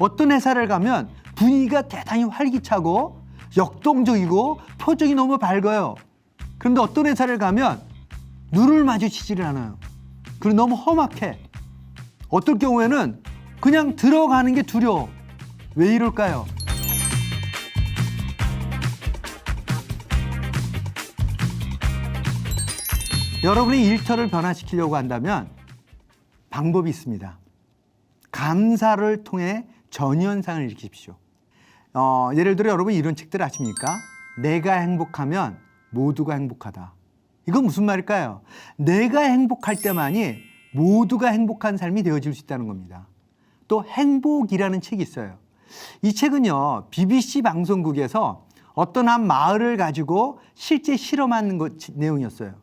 어떤 회사를 가면 분위기가 대단히 활기차고 역동적이고 표정이 너무 밝아요. 그런데 어떤 회사를 가면 눈을 마주치지를 않아요. 그리고 너무 험악해. 어떨 경우에는 그냥 들어가는 게 두려워. 왜 이럴까요? 여러분의 일터를 변화시키려고 한다면 방법이 있습니다. 감사를 통해 전현상을 일으키십시오. 어, 예를 들어 여러분 이런 책들 아십니까? 내가 행복하면 모두가 행복하다. 이건 무슨 말일까요? 내가 행복할 때만이 모두가 행복한 삶이 되어질 수 있다는 겁니다. 또 행복이라는 책이 있어요. 이 책은요, BBC 방송국에서 어떤 한 마을을 가지고 실제 실험하는 것, 내용이었어요.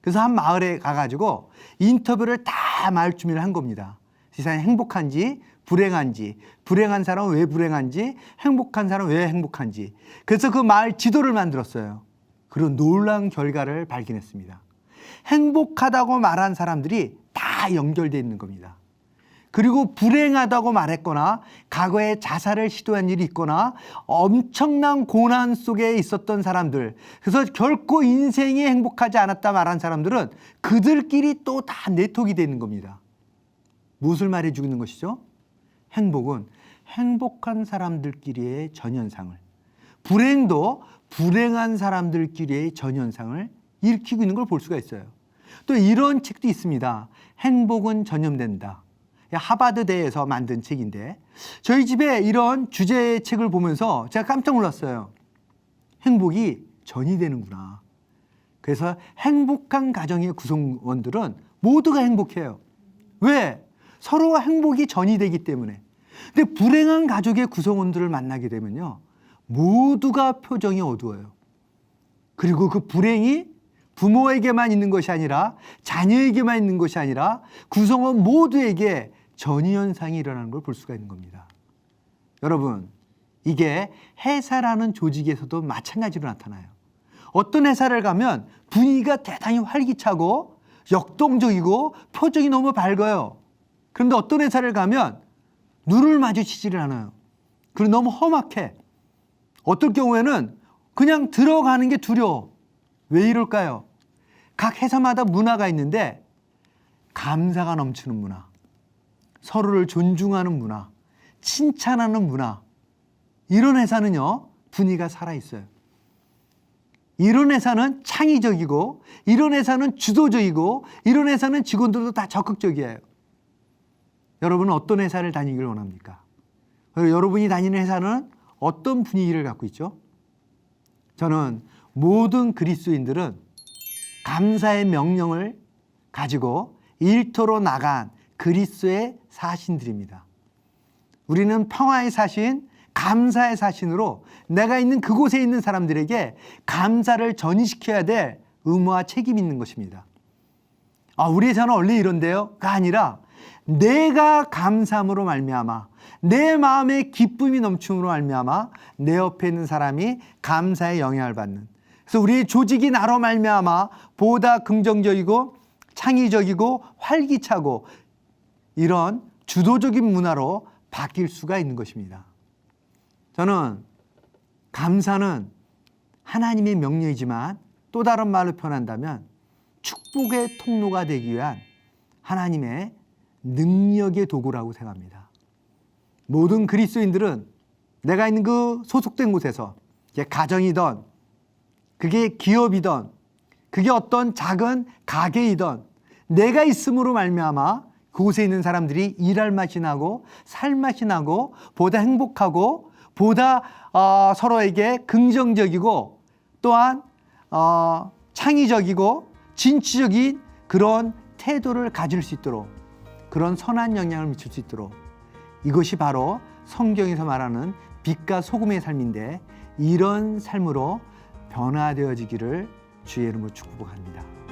그래서 한 마을에 가가지고 인터뷰를 다 마을 주민을 한 겁니다. 세상에 행복한지 불행한지 불행한 사람은 왜 불행한지 행복한 사람은 왜 행복한지 그래서 그 마을 지도를 만들었어요. 그런 놀라운 결과를 발견했습니다. 행복하다고 말한 사람들이 다 연결되어 있는 겁니다. 그리고 불행하다고 말했거나 과거에 자살을 시도한 일이 있거나 엄청난 고난 속에 있었던 사람들 그래서 결코 인생이 행복하지 않았다 말한 사람들은 그들끼리 또 다 네트워크가 되는 겁니다. 무엇을 말해주고 있는 것이죠? 행복은 행복한 사람들끼리의 전현상을 불행도 불행한 사람들끼리의 전현상을 일으키고 있는 걸 볼 수가 있어요. 또 이런 책도 있습니다. 행복은 전염된다. 하바드대에서 만든 책인데 저희 집에 이런 주제의 책을 보면서 제가 깜짝 놀랐어요. 행복이 전이 되는구나. 그래서 행복한 가정의 구성원들은 모두가 행복해요. 왜? 서로가 행복이 전이 되기 때문에. 근데 불행한 가족의 구성원들을 만나게 되면요. 모두가 표정이 어두워요. 그리고 그 불행이 부모에게만 있는 것이 아니라 자녀에게만 있는 것이 아니라 구성원 모두에게 전이현상이 일어나는 걸 볼 수가 있는 겁니다. 여러분, 이게 회사라는 조직에서도 마찬가지로 나타나요. 어떤 회사를 가면 분위기가 대단히 활기차고 역동적이고 표정이 너무 밝아요. 그런데 어떤 회사를 가면 눈을 마주치지를 않아요. 그리고 너무 험악해. 어떨 경우에는 그냥 들어가는 게 두려워. 왜 이럴까요? 각 회사마다 문화가 있는데 감사가 넘치는 문화, 서로를 존중하는 문화, 칭찬하는 문화. 이런 회사는요, 분위기가 살아있어요. 이런 회사는 창의적이고, 이런 회사는 주도적이고, 이런 회사는 직원들도 다 적극적이에요. 여러분은 어떤 회사를 다니기를 원합니까? 그리고 여러분이 다니는 회사는 어떤 분위기를 갖고 있죠? 저는 모든 그리스도인들은 감사의 명령을 가지고 일터로 나간 그리스도의 사신들입니다. 우리는 평화의 사신, 감사의 사신으로 내가 있는 그곳에 있는 사람들에게 감사를 전이시켜야 될 의무와 책임이 있는 것입니다. 아, 우리 회사는 원래 이런데요?가 아니라 내가 감사함으로 말미암아 내 마음에 기쁨이 넘침으로 말미암아 내 옆에 있는 사람이 감사의 영향을 받는 그래서 우리의 조직이 나로 말미암아 보다 긍정적이고 창의적이고 활기차고 이런 주도적인 문화로 바뀔 수가 있는 것입니다. 저는 감사는 하나님의 명령이지만 또 다른 말로 표현한다면 축복의 통로가 되기 위한 하나님의 능력의 도구라고 생각합니다. 모든 그리스도인들은 내가 있는 그 소속된 곳에서 가정이든 그게 기업이든 그게 어떤 작은 가게이든 내가 있음으로 말미암아 그곳에 있는 사람들이 일할 맛이 나고 살 맛이 나고 보다 행복하고 보다 어, 서로에게 긍정적이고 또한 어, 창의적이고 진취적인 그런 태도를 가질 수 있도록 그런 선한 영향을 미칠 수 있도록 이것이 바로 성경에서 말하는 빛과 소금의 삶인데 이런 삶으로 변화되어지기를 주의 이름으로 축복합니다.